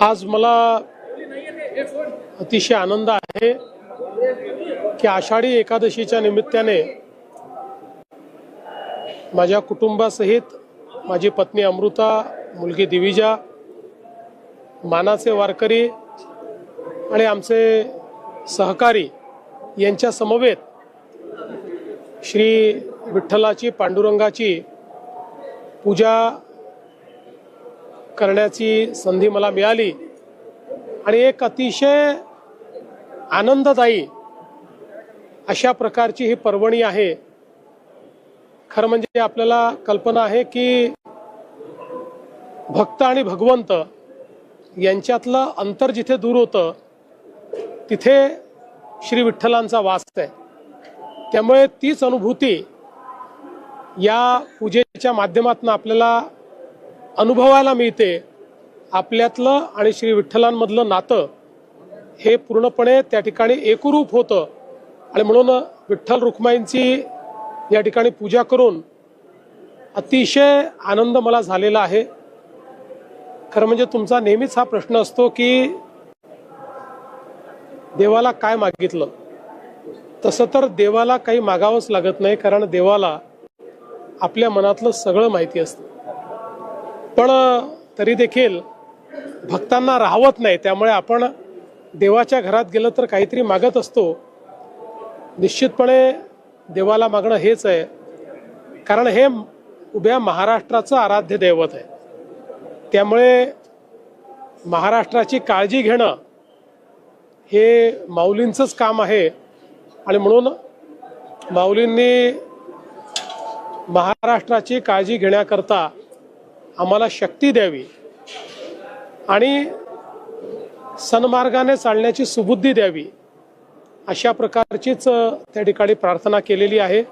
आज मला अतिशय आनंद आहे की आषाढी एकादशीच्या निमित्ताने माझ्या कुटुंबासहित माझी पत्नी अमृता मुलगी दिविजा मानाचे वारकरी आणि आमचे सहकारी यांच्या समवेत श्री विठ्ठलाची पांडुरंगाची पूजा करण्याची संधी मला मिळाली. आणि एक अतिशय आनंददायी अशा प्रकारची ही पर्वणी आहे. खरं म्हणजे आपल्याला कल्पना आहे की भक्त आणि भगवंत यांच्यातलं अंतर जिथे दूर होतं तिथे श्री विठ्ठलांचा वास आहे. त्यामुळे तीच अनुभूती या पूजेच्या माध्यमातून आपल्याला अनुभवायला मिळते. आपल्यातलं आणि श्री विठ्ठलांमधलं नातं हे पूर्णपणे त्या ठिकाणी एकरूप होतं. आणि म्हणून विठ्ठल रुक्माईंची या ठिकाणी पूजा करून अतिशय आनंद मला झालेला आहे. खरं म्हणजे तुमचा नेहमीच हा प्रश्न असतो की देवाला काय मागितलं? तसं तर देवाला काही मागावंच लागत नाही कारण देवाला आपल्या मनातलं सगळं माहिती असतं. पण तरी देखील भक्तांना राहवत नाही. त्यामुळे आपण देवाच्या घरात गेलं तर काहीतरी मागत असतो. निश्चितपणे देवाला मागणं हेच आहे. कारण हे उभ्या महाराष्ट्राचं आराध्य दैवत आहे. त्यामुळे महाराष्ट्राची काळजी घेणं हे माऊलींचंच काम आहे. आणि म्हणून माऊलींनी महाराष्ट्राची काळजी घेण्याकरता आम्हाला शक्ती द्यावी आणि सन्मार्गाने चालण्याची सुबुद्धी द्यावी अशा प्रकारचीच त्या ठिकाणी प्रार्थना केलेली आहे.